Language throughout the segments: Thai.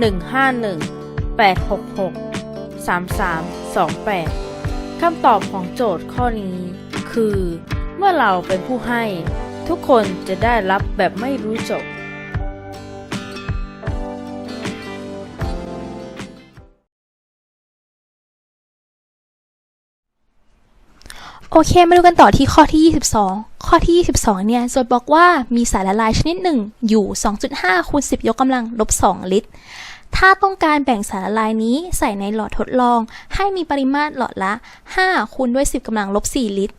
151 866 3328 คำตอบของโจทย์ข้อนี้ คือ เมื่อเราเป็นผู้ให้ ทุกคนจะได้รับแบบไม่รู้จบ โอเค มาดูกันต่อที่ข้อที่ 22 ข้อที่ 22 เนี่ยโจทย์บอกว่ามีสารละลายชนิดหนึ่งอยู่ 2.5คูณ10 ยกกำลังลบ 2 ลิตร ถ้าต้องการแบ่งสารละลายนี้ใส่ในหลอดทดลอง ให้มีปริมาตรหลอดละ 5คูณด้วย 10กำลังลบ 4 ลิตร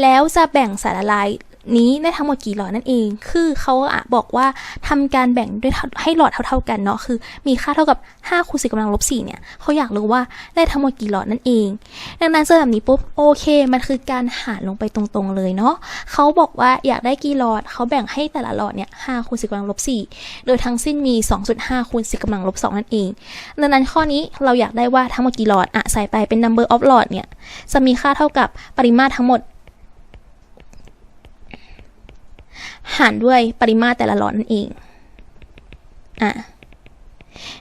แล้วจะแบ่งสารละลาย นี้ได้ทั้งหมดกี่หลอดนั่นเอง คือเขาอะบอกว่าทำการแบ่งด้วยให้หลอดเท่า ๆกันเนาะ คือ มีค่าเท่ากับ5คูณ10กำลังลบ4เนี่ยเขาอยากรู้ว่าได้ทั้งหมดกี่หลอดนั่นเอง ดังนั้นเจอแบบนี้ปุ๊บโอเค มันคือการหารลงไปตรงๆเลยเนาะเขาบอกว่าอยากได้กี่หลอดเขาแบ่งให้แต่ละหลอดเนี่ย5คูณ10กำลังลบ4โดยทั้งสิ้นมี 2.5คูณ10กำลังลบ2นั่นเอง ดังนั้นข้อนี้เราอยากได้ว่าทั้งหมดกี่หลอดอะใส่ไปเป็น number of หลอดเนี่ยจะมีค่าเท่ากับปริมาตรทั้งหมด หารด้วยปริมาตรแต่ละหลอดนั่นเอง อะ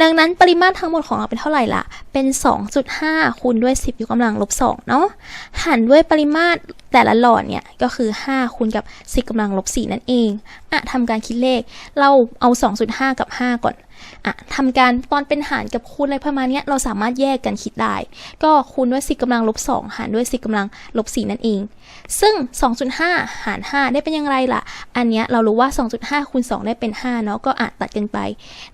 ดังนั้นปริมาตรทั้งหมดของเราเป็นเท่าไหร่ล่ะ เป็น 2.5 คูณด้วย 10 ยกกำลังลบ 2 เนาะ หารด้วยปริมาตรแต่ละหลอดเนี่ย ก็คือ 5 คูณกับ 10กำลังลบ 4 นั่นเอง อะทำการคิดเลข เราเอา 2.5 กับ 5 ก่อน อะทำการตอนเป็นหารกับคูณอะไรประมาณนี้เราสามารถแยกกันคิดได้ ก็คูณด้วย10กำลังลบ2หารด้วย10กำลังลบ4นั่นเอง ซึ่ง 2.5 หาร 5 ได้เป็นยังไงล่ะ อันเนี้ยเรารู้ว่า 2.5คูณ2ได้เป็น5เนาะก็อาจตัดกันไป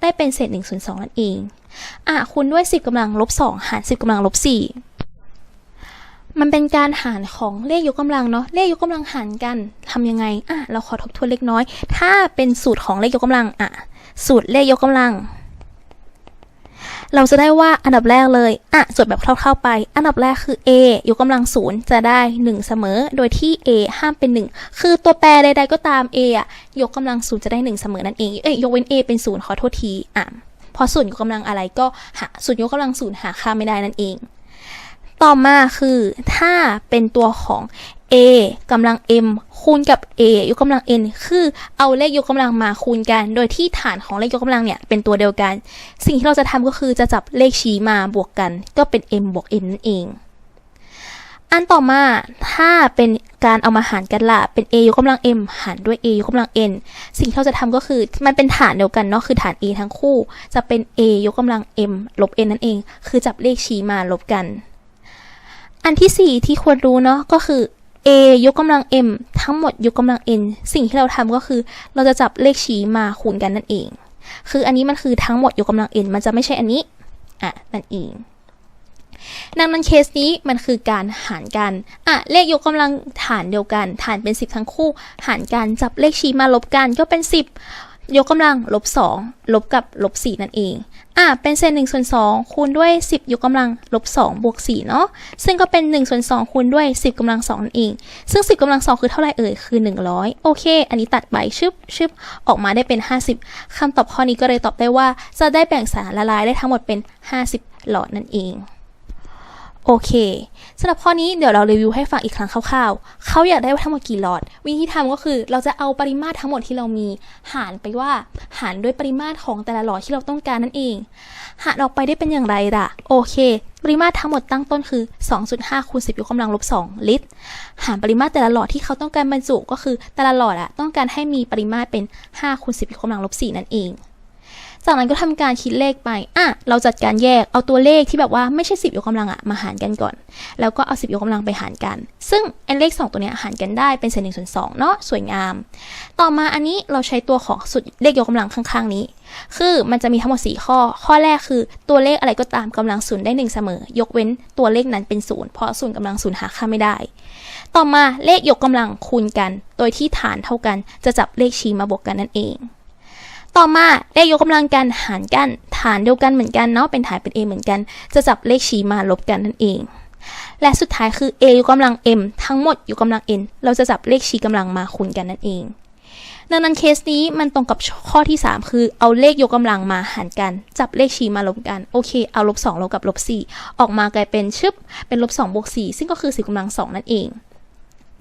ได้เป็นเศษ1ส่วน2นั่นเองอะคูณด้วย10กำลังลบ2หาร10กำลังลบ4มันเป็นการหารของเลขยกกำลังเนาะเลขยกกำลังหารกันทำยังไงอะเราขอทบทวนเล็กน้อย ถ้าเป็นสูตรของเลขยกกำลังอะ สูตรเลขยกกำลัง เราจะได้ว่าอันดับแรกเลยอะจดแบบคร่าวๆไป อันดับแรกคือ a ยกกำลังศูนย์จะได้ 1 เสมอ โดยที่ a ห้ามเป็น 1 คือตัวแปรใดๆก็ตาม a อะยกกำลังศูนย์จะได้ 1 เสมอนั่นเองเอ้ยยกเว้น a เป็นศูนย์ขอโทษทีอะพอศูนย์ยกกำลังอะไรก็หาศูนย์ยกกำลังศูนย์หาค่าไม่ได้นั่นเอง ต่อมาคือถ้าเป็นตัวของ a กำลัง m คูณกับ a ยกกำลัง n คือเอาเลขยกกำลังมาคูณกัน โดยที่ฐานของเลขยกกำลังเนี่ยเป็นตัวเดียวกัน สิ่งที่เราจะทำก็คือจะจับเลขชี้มาบวกกัน ก็เป็น m บวก n นั่นเอง อันต่อมาถ้าเป็นการเอามาหารกันละเป็น a ยกกำลัง m หารด้วย a ยกกำลัง n สิ่งที่เราจะทำก็คือมันเป็นฐานเดียวกันเนาะคือฐาน a ทั้งคู่ จะเป็น a ยกกำลัง m ลบ n นั่นเอง คือจับเลขชี้มาลบกัน อันที่ 4 ที่ควรรู้เนาะก็คือ a ยกกำลัง m ทั้งหมดยกกำลัง n สิ่งที่เราทำก็คือ เราจะจับเลขชี้มาคูณกันนั่นเอง คืออันนี้มันคือทั้งหมดยกกำลัง n มันจะไม่ใช่อันนี้อะนั่นเองดังนั้นเคสนี้มันคือการหารกัน อะ เลขยกกำลังฐานเดียวกัน ฐานเป็น 10 ทั้งคู่ หารกันจับเลขชี้มาลบกันก็เป็น 10 ยกกำลังลบ2ลบกับลบ4นั่นเอง อะ เป็นเศษ1ส่วน2คูณด้วย 10 ยกกำลังลบ2บวก4เนาะ ซึ่งก็เป็น1ส่วน2คูณด้วย 10กำลัง2นั่นเอง ซึ่ง 10กำลัง2คือเท่าไหร่เอ่ย คือ 100 โอเค อันนี้ตัดไปชึบชึบออกมาได้เป็น 50 คำตอบข้อนี้ก็เลยตอบได้ว่า จะได้แบ่งสารละลายได้ทั้งหมดเป็น 50 หลอดนั่นเอง โอเคสำหรับข้อนี้เดี๋ยวเรารีวิวให้ฟังอีกครั้งคร่าวๆ เขาอยากได้ว่าทั้งหมดกี่หลอด วิธีทำก็คือเราจะเอาปริมาตรทั้งหมดที่เรามี หารไปว่าหารด้วยปริมาตรของแต่ละหลอดที่เราต้องการนั่นเอง หารออกไปได้เป็นอย่างไรล่ะ โอเค ปริมาตรทั้งหมดตั้งต้นคือ 2.5คูณ10ยกกำลังลบ2ลิตร หารปริมาตรแต่ละหลอดที่เขาต้องการบรรจุก็คือแต่ละหลอดอะต้องการให้มีปริมาตรเป็น5คูณ10ยกกำลังลบ4นั่นเอง จากนั้นก็ทำการคิดเลขไป อะ เราจัดการแยก เอาตัวเลขที่แบบว่าไม่ใช่ 10 ยกกำลังอะมาหารกันก่อน แล้วก็เอา 10 ยกกำลังไปหารกัน ซึ่งไอ้เลข 2 ตัวเนี้ยหารกันได้เป็นเศษ1ส่วน2เนาะ สวยงาม ต่อมาอันนี้เราใช้ตัวของสุดเลขยกกำลังข้างๆนี้ คือมันจะมีทั้งหมด 4 ข้อ ข้อแรกคือตัวเลขอะไรก็ตามกำลังศูนย์ได้ 1 เสมอ ยกเว้นตัวเลขนั้นเป็นศูนย์เพราะศูนย์กำลังศูนย์หาค่าไม่ได้ ต่อมาเลขยกกำลังคูณกัน โดยที่ฐานเท่ากัน จะจับเลขชี้มาบวกกันนั่นเอง ต่อมาเลขยกกำลังกันหารกัน ฐานเดียวกันเหมือนกันเนาะเป็นฐานเป็น a เหมือนกัน จะจับเลขชี้มาลบกันนั่นเอง และสุดท้ายคือ a ยกกำลัง m ทั้งหมดยกกำลัง n เราจะจับเลขชี้กำลังมาคูณกันนั่นเองดังนั้นเคสนี้มันตรงกับข้อที่ 3 คือเอาเลขยกกำลังมาหารกัน จับเลขชี้มาลบกัน โอเค เอาลบ2ลบกับลบ4ออกมากลายเป็นชึบเป็นลบ2บวก4ซึ่งก็คือ10กำลัง2นั่นเอง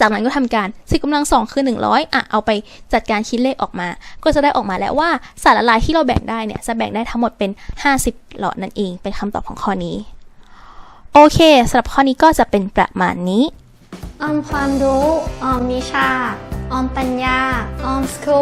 จากนั้นก็ทำการ10กำลังสองคือ 100อะเอาไปจัดการคิดเลขออกมา ก็จะได้ออกมาแล้วว่าสารละลายที่เราแบ่งได้เนี่ยจะแบ่งได้ทั้งหมดเป็น 50 หลอดนั่นเอง เป็นคำตอบของข้อนี้ โอเคสำหรับข้อนี้ก็จะเป็นประมาณนี้ ออมความรู้ ออมวิชา ออมปัญญา ออมสกู